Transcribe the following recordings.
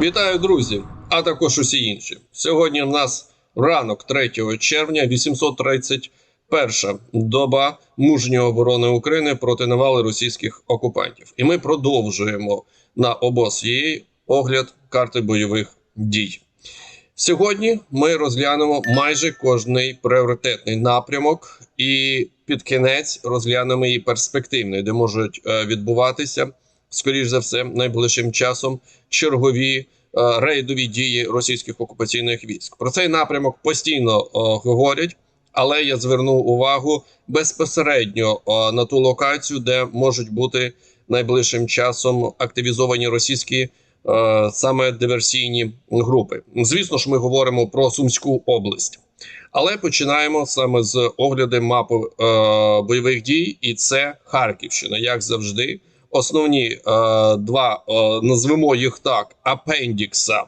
Вітаю, друзі, а також усі інші. Сьогодні в нас ранок 3 червня, 831 доба мужньої оборони України проти навали російських окупантів. І ми продовжуємо на обоз огляд карти бойових дій. Сьогодні ми розглянемо майже кожний пріоритетний напрямок, і під кінець розглянемо і перспективний, де можуть е, відбуватися, скоріш за все, найближчим часом чергові е, рейдові дії російських окупаційних військ. Про цей напрямок постійно е, говорять, але я зверну увагу безпосередньо е, на ту локацію, де можуть бути найближчим часом активізовані російські саме диверсійні групи. Звісно ж, ми говоримо про Сумську область. Але починаємо саме з огляду мапи бойових дій, і це Харківщина, як завжди. Основні е, два е, назвемо їх так: апендікса, е,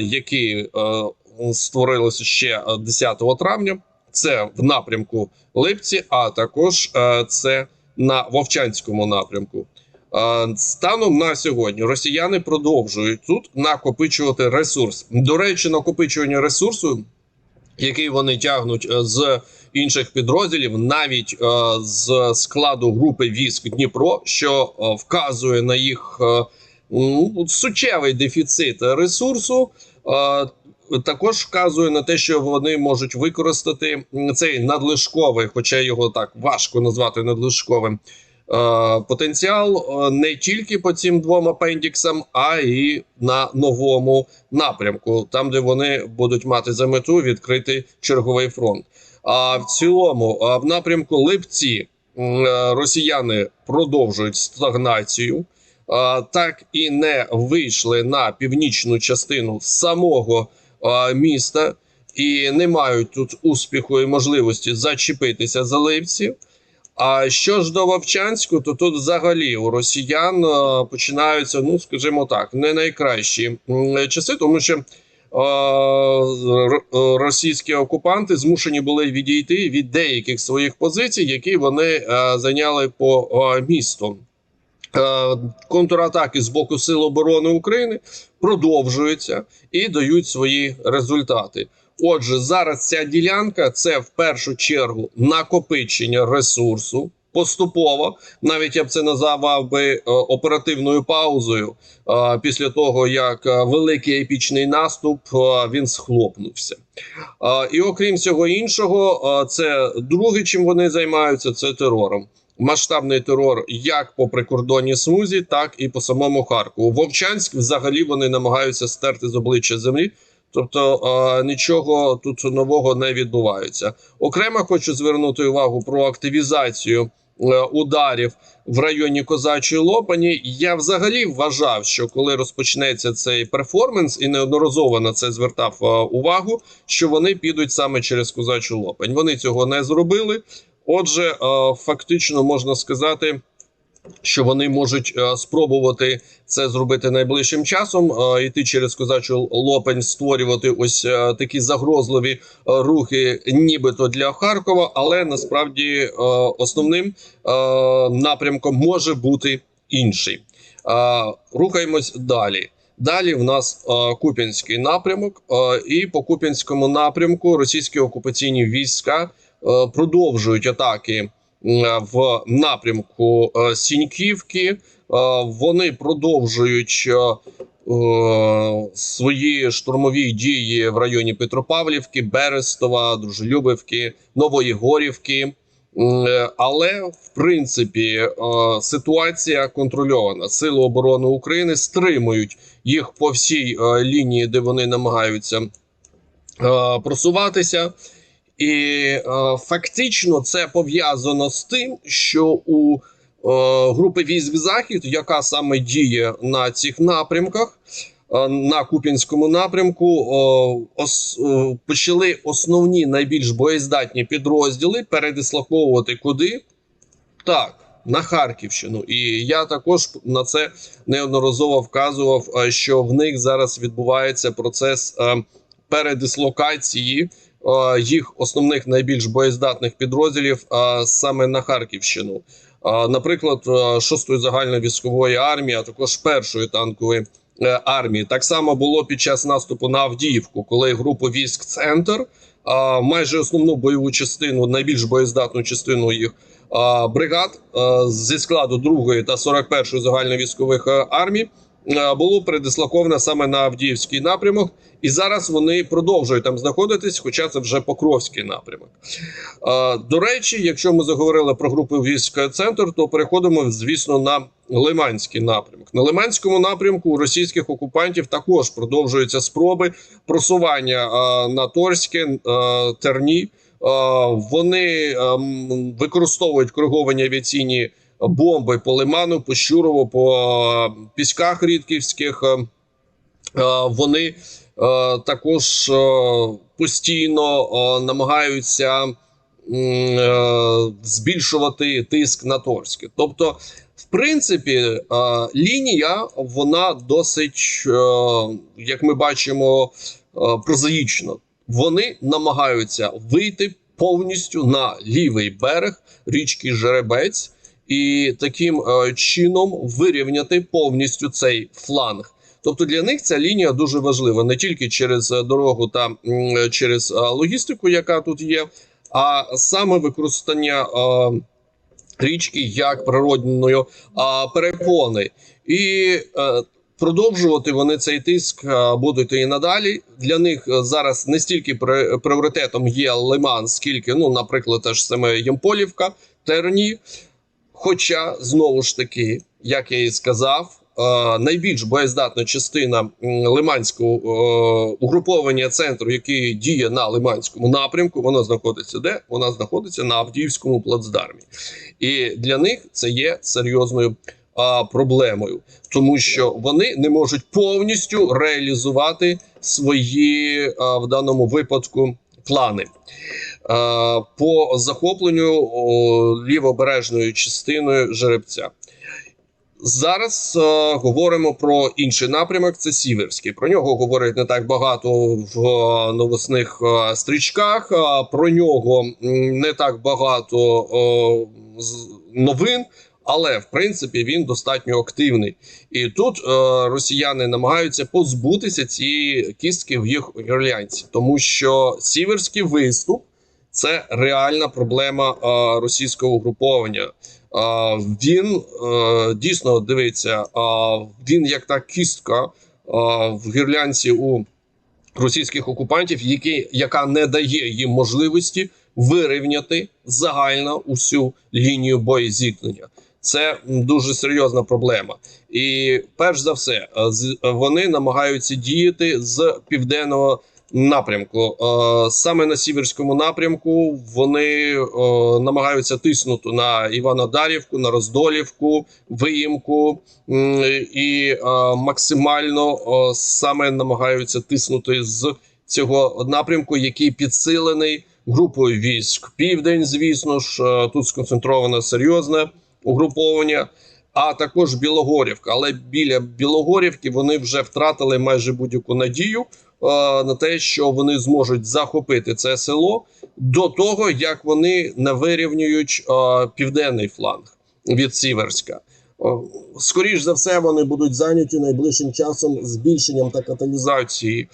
які е, створилися ще 10 травня. Це в напрямку Липці, а також е, це на Вовчанському напрямку. Е, Станом на сьогодні росіяни продовжують тут накопичувати ресурс. До речі, накопичування ресурсу, який вони тягнуть е, з інших підрозділів, навіть е, з складу групи військ Дніпро, що е, вказує на їх е, ну, суттєвий дефіцит ресурсу. Е, також вказує на те, що вони можуть використати цей надлишковий, хоча його так важко назвати надлишковим. е, Потенціал е, не тільки по цим двом апендіксам, а і на новому напрямку, там де вони будуть мати за мету відкрити черговий фронт. А в цілому, в напрямку Липці е, росіяни продовжують стагнацію. Так і не вийшли на північну частину самого міста і не мають тут успіху і можливості зачепитися за Липці. А що ж до Вовчанську, то тут взагалі у росіян е, починаються, ну скажімо так, не найкращі часи, тому що е, е, російські окупанти змушені були відійти від деяких своїх позицій, які вони е, зайняли по місту. Е, Контратаки з боку Сил оборони України продовжуються і дають свої результати. Отже, зараз ця ділянка це в першу чергу накопичення ресурсу. Поступово, навіть я б це називав би е, оперативною паузою е, після того, як е, великий епічний наступ він схлопнувся. І окрім всього іншого, це друге, чим вони займаються, це терором. Масштабний терор як по прикордонній смузі, так і по самому Харкову. Вовчанськ взагалі вони намагаються стерти з обличчя землі. Тобто е, нічого тут нового не відбувається. Окремо хочу звернути увагу про активізацію ударів в районі Козачої Лопані. Я взагалі вважав, що коли розпочнеться цей перформанс, і неодноразово на це звертав е, увагу, що вони підуть саме через Козачу Лопань. Вони цього не зробили. Отже, е, фактично можна сказати. Що вони можуть е, спробувати це зробити найближчим часом, е, йти через козачу лопань, створювати ось е, такі загрозливі рухи, нібито для Харкова, але насправді основним напрямком може бути інший. Рухаємось далі. Далі в нас е, Куп'янський напрямок, е, і по Куп'янському напрямку російські окупаційні війська е, продовжують атаки в напрямку е, Сіньківки. Е, Вони продовжують е, е, свої штурмові дії в районі Петропавлівки, Берестова, Дружелюбівки, Нової Горівки. Е, Але в принципі е, ситуація контрольована. Сили оборони України стримують їх по всій е, лінії, де вони намагаються е, просуватися. І е, фактично це пов'язано з тим, що у е, групи військ Захід, яка саме діє на цих напрямках, е, на Куп'янському напрямку, е, ос, е, почали основні найбільш боєздатні підрозділи передислоковувати куди? Так, на Харківщину. І я також на це неодноразово вказував, е, що в них зараз відбувається процес е, передислокації їх основних найбільш боєздатних підрозділів саме на Харківщину. Наприклад, 6-ї загальної військової армії, а також першої танкової е, армії. Так само було під час наступу на Авдіївку, коли групу військ Центр майже основну бойову частину, найбільш боєздатну частину їх бригад зі складу 2 та 41-ї загальновійськових е, армій було передислоковано саме на Авдіївський напрямок, і зараз вони продовжують там знаходитись, хоча це вже Покровський напрямок. До речі, якщо ми заговорили про групу військ центр, то переходимо, звісно, на Лиманський напрямок. На Лиманському напрямку у російських окупантів також продовжуються спроби просування на Торське, Терні. Вони ем, використовують кориговані авіаційні бомби по Лиману, по Щурову, по а, Пісках Рідківських. А, а, вони е, також е, постійно е, намагаються е, збільшувати тиск на Торське. Тобто, в принципі, е, лінія вона досить, е, як ми бачимо, е, прозаїчна. Вони намагаються вийти повністю на лівий берег річки Жеребець і таким е, чином вирівняти повністю цей фланг. Тобто для них ця лінія дуже важлива не тільки через е, дорогу та через е, логістику, яка тут є, а саме використання річки як природної е, перепони. І продовжувати вони цей тиск будуть і надалі. Для них зараз не стільки пріоритетом є Лиман, скільки, ну, наприклад, та ж саме Ямполівка, Терні. Хоча знову ж таки, як я і сказав, е, найбільш боєздатна частина лиманського е, угруповання центру, який діє на лиманському напрямку, воно знаходиться де? Вона знаходиться на Авдіївському плацдармі, і для них це є серйозною проблемою, тому що вони не можуть повністю реалізувати свої в даному випадку плани. Е, по захопленню лівобережною частиною жеребця. Зараз е, говоримо про інший напрямок. Це Сіверський. Про нього говорять не так багато в е, новосних е, стрічках. а Про нього не так багато е, новин. Але в принципі він достатньо активний, і тут е, росіяни намагаються позбутися цієї кістки в їх гірлянці, тому що сіверський виступ це реальна проблема е, російського угруповання. Е, він е, дійсно дивиться, е, він як та кістка е, в гірлянці у російських окупантів, які, яка не дає їм можливості вирівняти загально усю лінію боєзіткнення. Це дуже серйозна проблема. І перш за все, е, вони намагаються діяти з південного напрямку. Е, Саме на сіверському напрямку вони е, намагаються тиснути на Іванодарівку, на Роздолівку, Виїмку і максимально саме намагаються тиснути з цього напрямку, який підсилений групою військ. Південь, звісно ж, тут сконцентровано серйозне угруповання. А також Білогорівка, але біля Білогорівки вони вже втратили майже будь-яку надію е, на те, що вони зможуть захопити це село до того, як вони не вирівнюють е, південний фланг від Сіверська. Е, Скоріш за все, вони будуть зайняті найближчим часом збільшенням та каталізацією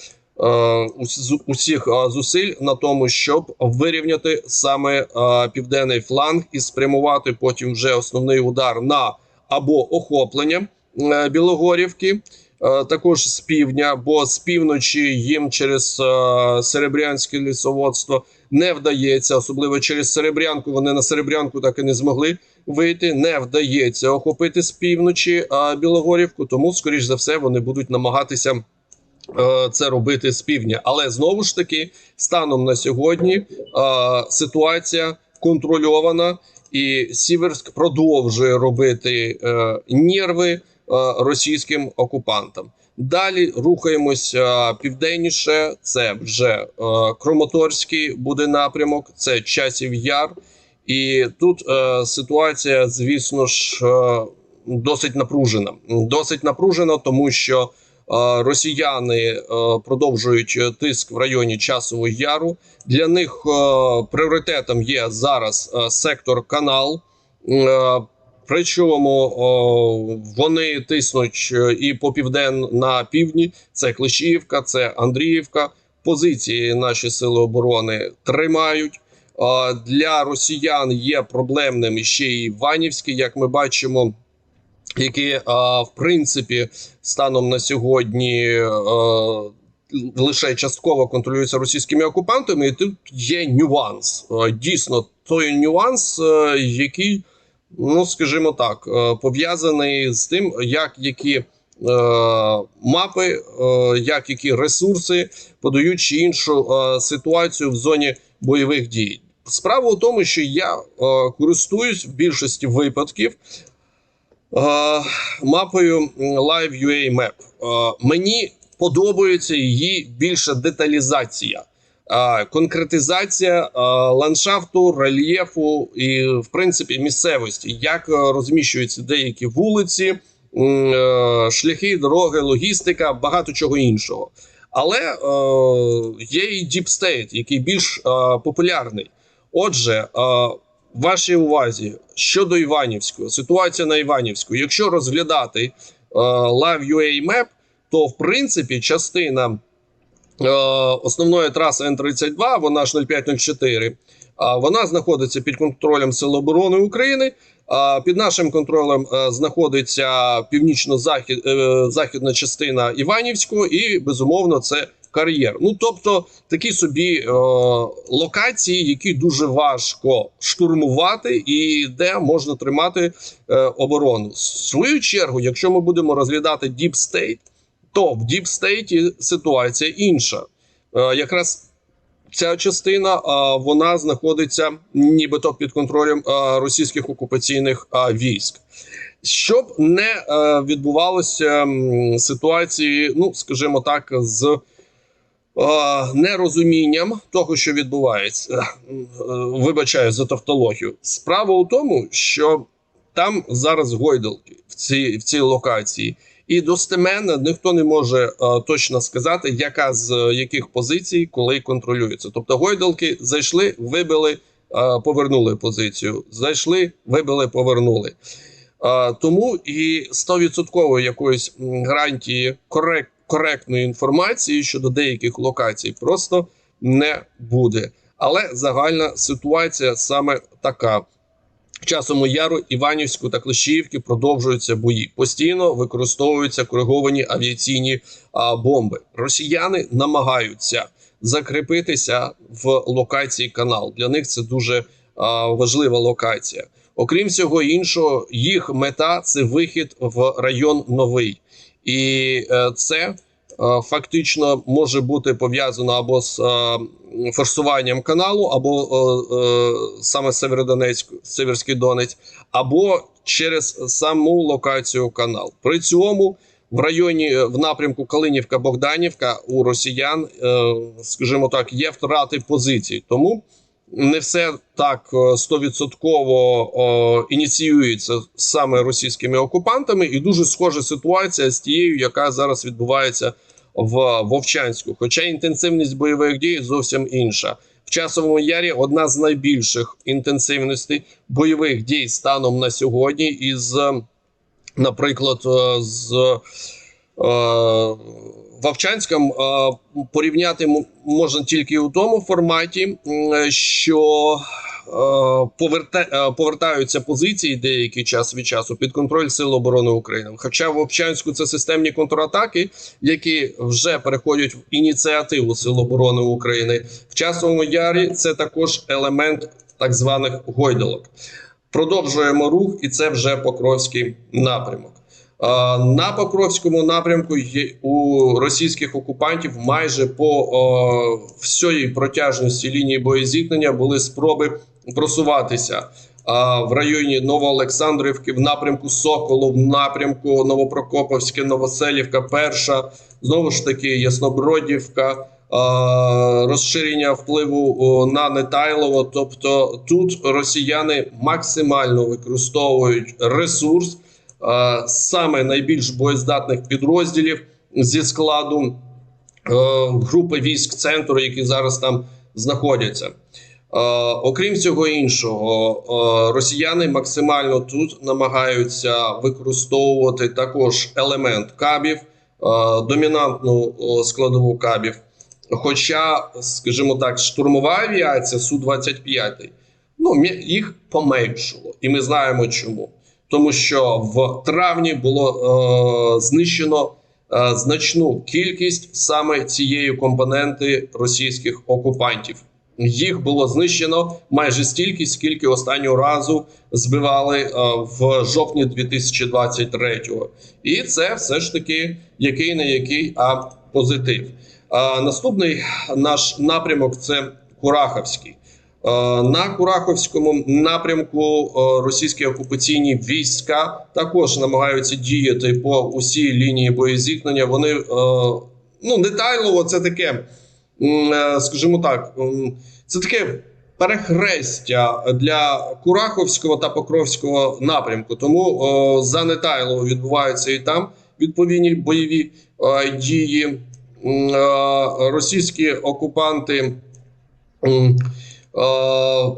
усіх е, зусиль на тому, щоб вирівняти саме е, південний фланг і спрямувати потім вже основний удар на або охоплення е, Білогорівки, е, також з півдня, бо з півночі їм через е, Серебрянське лісоводство не вдається, особливо через Серебрянку. Вони на Серебрянку так і не змогли вийти. Не вдається охопити з півночі е, Білогорівку, тому, скоріш за все, вони будуть намагатися. Е, Це робити з півдня, але знову ж таки, станом на сьогодні е, ситуація контрольована, і Сіверськ продовжує робити е, нерви російським окупантам. Далі рухаємося південніше. Це вже Кроматорський буде напрямок, це часів яр. І тут е, ситуація, звісно ж, е, досить напружена. Досить напружена, тому що росіяни е, продовжують тиск в районі часового яру. Для них е, пріоритетом є зараз е, сектор канал. Причому вони тиснуть і по півден на півдні. Це Клещіївка, це Андріївка. Позиції наші сили оборони тримають. Для росіян є проблемним ще й Іванівський, як ми бачимо, які в принципі станом на сьогодні лише частково контролюються російськими окупантами. І тут є нюанс. Дійсно, той нюанс, який, ну скажімо так, пов'язаний з тим, як які. е, Мапи, е, як які ресурси подають чи іншу е, ситуацію в зоні бойових дій. Справа у тому, що я е, користуюсь в більшості випадків мапою м, Live UA Map. Е, мені подобається її більша деталізація, е, конкретизація е, ландшафту, рельєфу і, в принципі, місцевості, як е, розміщуються деякі вулиці, е, шляхи, дороги, логістика, багато чого іншого. Але е, є і Deep State, який більш е, популярний. Отже, е, вашій увазі щодо Іванівського, ситуація на Іванівську. Якщо розглядати е, Live UA Map, то в принципі частина е, основної траси Н-32, вона ж 0504, а вона знаходиться під контролем Сил оборони України. Під нашим контролем е, знаходиться північно-західна частина Іванівського, і безумовно це кар'єр. Ну тобто такі собі е, локації, які дуже важко штурмувати, і де можна тримати е, оборону. В свою чергу, якщо ми будемо розглядати Deep State, то в Deep State ситуація інша. Е, якраз ця частина а, вона знаходиться нібито під контролем а, російських окупаційних а, військ. Щоб не е, відбувалося ситуації, ну скажімо так, з е, нерозумінням того, що відбувається, Е, вибачаю за тавтологію. Справа у тому, що там зараз гойдалки в цій, в цій локації. І достеменно ніхто не може е, точно сказати, яка з е, яких позицій коли контролюється. Тобто гойдалки зайшли, вибили, повернули позицію. Зайшли, вибили, повернули. Тому і 100% якоїсь гарантії корек, коректної інформації щодо деяких локацій просто не буде. Але загальна ситуація саме така. В Часому Яру, Іванівську та Клещіївки продовжуються бої. Постійно використовуються кориговані авіаційні а, бомби. Росіяни намагаються закріпитися в локації канал. Для них це дуже а, важлива локація. Окрім всього іншого, їх мета це вихід в район новий, і е, це е, фактично може бути пов'язано або з е, форсуванням каналу, або саме Северодонецьк, Северський Донець, або через саму локацію канал. При цьому в районі в напрямку Калинівка-Богданівка у росіян, скажімо так, є втрати позицій. Тому не все так е, стовідсотково е, ініціюється саме російськими окупантами, і дуже схожа ситуація з тією, яка зараз відбувається в Вовчанську. Хоча інтенсивність бойових дій зовсім інша. В часовому ярі одна з найбільших інтенсивностей бойових дій станом на сьогодні, із, наприклад, е, з е, порівняти можна тільки у тому форматі, що поверта, повертаються позиції деякий час від часу під контроль Сил оборони України. Хоча в Вовчанську це системні контратаки, які вже переходять в ініціативу Сил оборони України. В часовому ярі це також елемент так званих гойдалок. Продовжуємо рух, і це вже Покровський напрямок. Е, На Покровському напрямку у російських окупантів майже по всій протяжності лінії боєзіткнення були спроби просуватися в районі Новоолександрівки, в напрямку Соколу, в напрямку Новопрокоповське, Новоселівка, Перша, знову ж таки Яснобродівка. Розширення впливу на Нетайлово, тобто тут росіяни максимально використовують ресурс е, саме найбільш боєздатних підрозділів зі складу е, групи військ центру, які зараз там знаходяться. окрім всього іншого, е, росіяни максимально тут намагаються використовувати також елемент кабів, е, домінантну е, складову кабів. Хоча, скажімо так, штурмова авіація Су-25 ну, мє- їх поменшало, і ми знаємо чому. Тому що в травні було е, знищено е, значну кількість саме цієї компоненти російських окупантів. Їх було знищено майже стільки, скільки останнього разу збивали е, в жовтні 2023-го. І це все ж таки який не який, а позитив. А наступний наш напрямок це Кураховський. Е, На Кураховському напрямку е, російські окупаційні війська також намагаються діяти по усій лінії боєзіткнення. Вони е, ну детайлово це таке, скажімо так, це таке перехрестя для Кураховського та Покровського напрямку. Тому за Нетайлово відбуваються і там відповідні бойові дії. Російські окупанти. Е,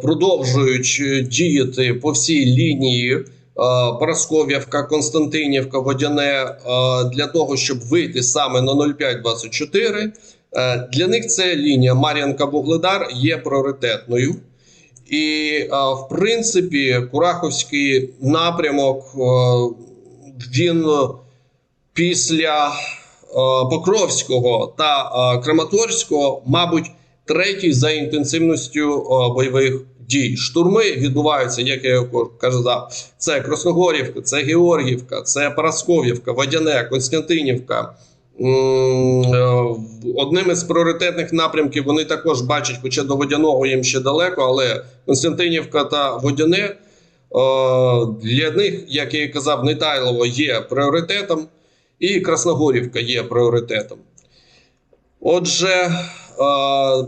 продовжують е, діяти по всій лінії е, Парасков'явка, Константинівка, Водяне для того, щоб вийти саме на 0524. Е, Для них це лінія Мар'янка-Бугледар є пріоритетною. І, в принципі, Кураховський напрямок він після Покровського та Краматорського, мабуть, третій за інтенсивністю е, бойових дій. Штурми відбуваються, як я казав, це Красногорівка, це Георгівка, це Парасков'ївка, Водяне, Константинівка. Е, Одним із пріоритетних напрямків вони також бачать, хоча до водяного їм ще далеко, але Константинівка та Водяне е, для них, як я і казав, Нетайлово є пріоритетом, і Красногорівка є пріоритетом. Отже,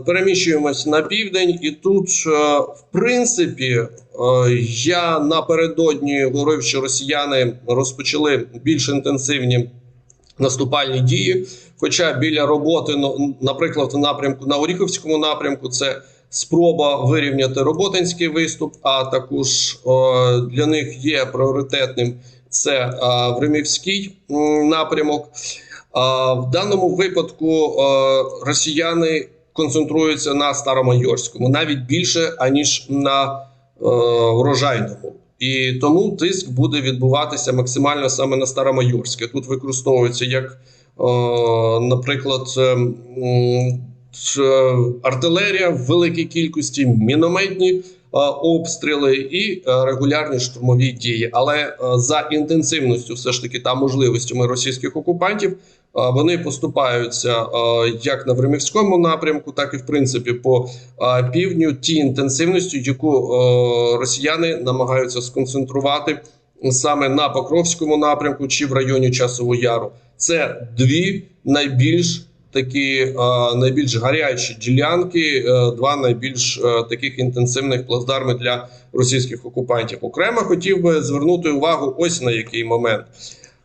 переміщуємось на південь, і тут, е, в принципі, е, я напередодні говорив, що росіяни розпочали більш інтенсивні наступальні дії. Хоча біля роботи, ну, наприклад, в напрямку на Оріховському напрямку, це спроба вирівняти роботинський виступ, а також е, для них є пріоритетним це Времівський напрямок. В даному випадку е, росіяни концентруються на Старомайорському навіть більше аніж на е, врожайному. І тому тиск буде відбуватися максимально саме на Старомайорське. Тут використовується як, е, наприклад, артилерія в великій кількості, мінометні обстріли і регулярні штурмові дії. Але за інтенсивністю, все ж таки, та можливостями російських окупантів. Вони поступаються як на Времівському напрямку, так і в принципі по півдню ті інтенсивністю, яку росіяни намагаються сконцентрувати саме на Покровському напрямку чи в районі Часового Яру. Це дві найбільш такі найбільш гарячі ділянки, е, два найбільш е, таких інтенсивних плацдарми для російських окупантів. Окремо хотів би звернути увагу ось на який момент.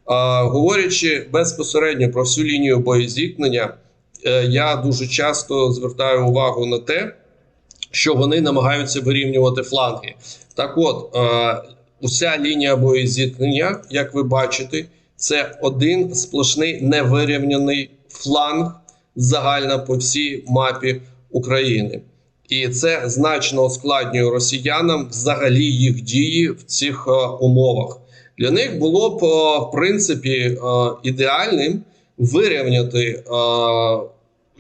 Говорячи безпосередньо про всю лінію боєзіткнення, е, я дуже часто звертаю увагу на те, що вони намагаються вирівнювати фланги. Так от, е, уся лінія боєзіткнення, як ви бачите, це один сплошний невирівняний фланг загально по всій мапі України. І це значно ускладнює росіянам взагалі їх дії в цих е, умовах. Для них було б е, в принципі е, ідеальним вирівняти е,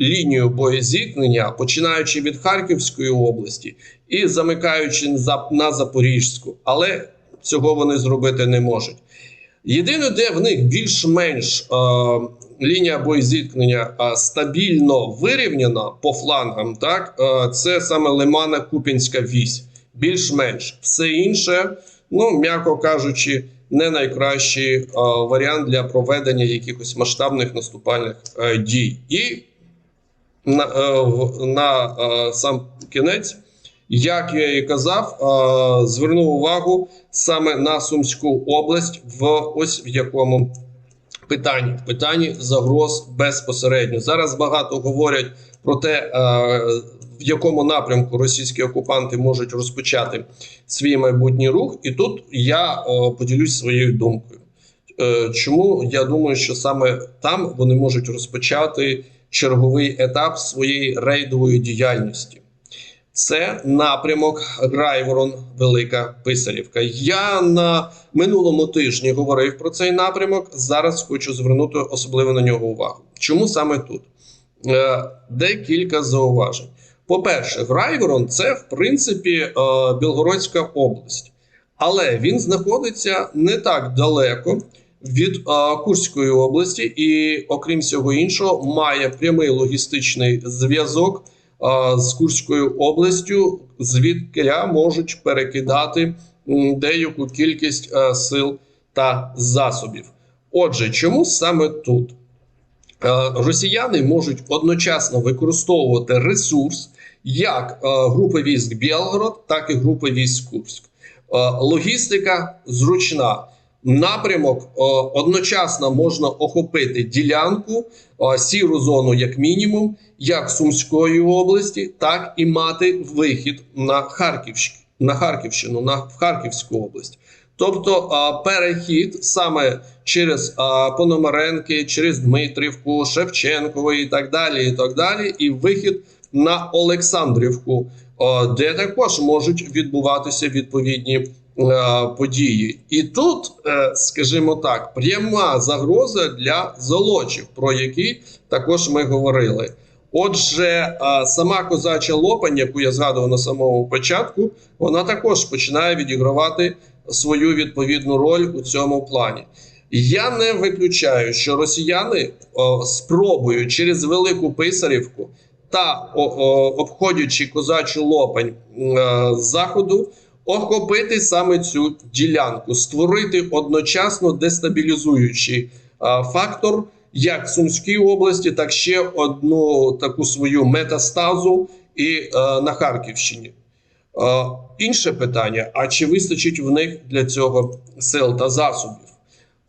лінію боєзіткнення, починаючи від Харківської області і замикаючи на Запорізьку, але цього вони зробити не можуть. Єдине, де в них більш-менш лінія боєзіткнення стабільно вирівняна по флангам, так це саме Лимана Купінська вісь. Більш-менш все інше, ну м'яко кажучи, не найкращий е, варіант для проведення якихось масштабних наступальних е, дій. І на, е, на сам кінець, як я і казав, звернув увагу саме на Сумську область, в ось в якому питанні питанні загроз безпосередньо. Зараз багато говорять про те, в якому напрямку російські окупанти можуть розпочати свій майбутній рух. І тут я е, поділюсь своєю думкою. Е, Чому я думаю, що саме там вони можуть розпочати черговий етап своєї рейдової діяльності? Це напрямок Грайворон Велика Писарівка. Я на минулому тижні говорив про цей напрямок. Зараз хочу звернути особливо на нього увагу. Чому саме тут? Е, Декілька зауважень. По-перше, Грайворон це в принципі е, Білгородська область, але він знаходиться не так далеко від е, Курської області, і, окрім всього іншого, має прямий логістичний зв'язок е, з Курською областю, звідки можуть перекидати деяку кількість сил та засобів. Отже, чому саме тут? Росіяни можуть одночасно використовувати ресурс як е, групи військ Білгород, так і групи військ Курськ. Е, Логістика зручна. Напрямок е, одночасно можна охопити ділянку, сіру зону, як мінімум, як Сумської області, так і мати вихід на Харківщину, на Харківщину, на Харківську область. Тобто перехід саме через Пономаренки, через Дмитрівку, Шевченково і так далі, і так далі, і вихід на Олександрівку, е, де також можуть відбуватися відповідні е, події. І тут, е, скажімо так, пряма загроза для золочів, про які також ми говорили. Отже, сама козача лопань, яку я згадував на самому початку, вона також починає відігравати свою відповідну роль у цьому плані. Я не виключаю, що росіяни о, спробують через велику писарівку та обходячи козачу лопань е, заходу, охопити саме цю ділянку, створити одночасно дестабілізуючий е, фактор як в Сумській області, так ще одну таку свою метастазу і е, на Харківщині. Інше питання: а чи вистачить в них для цього сил та засобів?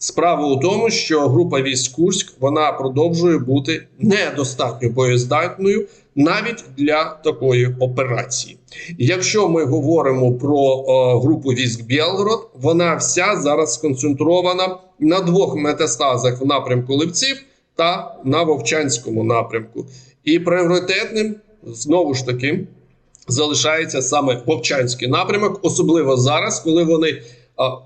Справа у тому, що група військ Курськ вона продовжує бути недостатньо боєздатною навіть для такої операції. Якщо ми говоримо про о, групу військ Білгород, вона вся зараз сконцентрована на двох метастазах в напрямку Левців та на Вовчанському напрямку. І пріоритетним знову ж таки залишається саме Вовчанський напрямок, особливо зараз, коли вони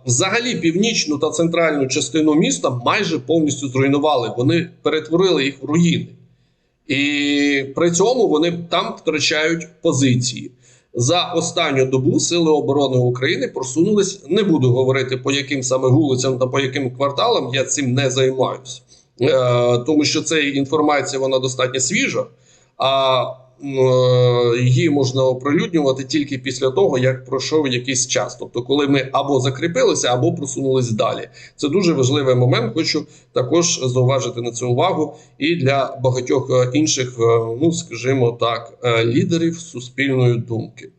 взагалі північну та центральну частину міста майже повністю зруйнували. Вони перетворили їх в руїни, і при цьому вони там втрачають позиції. За останню добу сили оборони України просунулись. Не буду говорити по яким саме вулицям та по яким кварталам. Я цим не займаюся, е, тому що ця інформація вона достатньо свіжа. А її можна оприлюднювати тільки після того, як пройшов якийсь час. Тобто, коли ми або закріпилися, або просунулись далі. Це дуже важливий момент. Хочу також зауважити на це увагу і для багатьох е, інших, е, ну скажімо так, е, лідерів суспільної думки.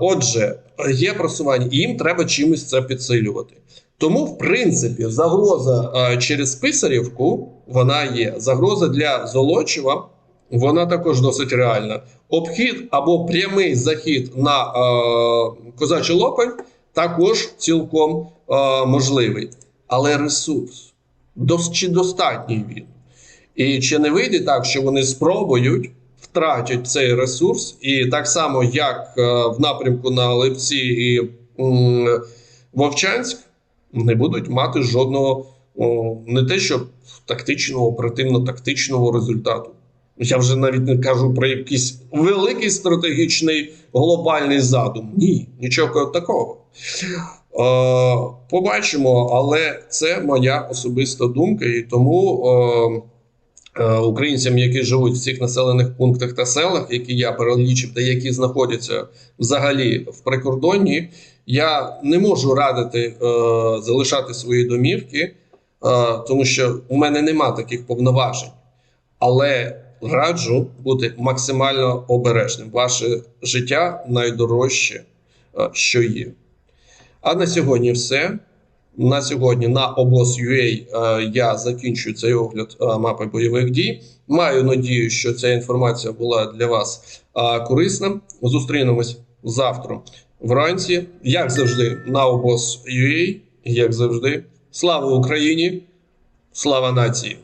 Отже, є просування, і їм треба чимось це підсилювати. Тому, в принципі, загроза е, через Писарівку вона є. Загроза для Золочева вона також досить реальна. Обхід або прямий захід на е, козачий лопань також цілком е, можливий. Але ресурс дос, чи достатній він? І чи не вийде так, що вони спробують втратять цей ресурс, і так само, як е, в напрямку на Липці і м, Вовчанськ, не будуть мати жодного о, не те, що тактичного, оперативно-тактичного результату. Я вже навіть не кажу про якийсь великий стратегічний глобальний задум. Ні, нічого такого. Е, побачимо, але це моя особиста думка, і тому е, е, українцям, які живуть в цих населених пунктах та селах, які я перелічив, та які знаходяться взагалі в прикордонні, я не можу радити е, залишати свої домівки, е, тому що у мене нема таких повноважень. Але раджу бути максимально обережним. Ваше життя найдорожче, е, що є. А на сьогодні все. На сьогодні на обоз.ua е, я закінчую цей огляд е, мапи бойових дій. Маю надію, що ця інформація була для вас корисна. Зустрінемось завтра вранці. Як завжди, на обоз.ua, як завжди. Слава Україні! Слава нації!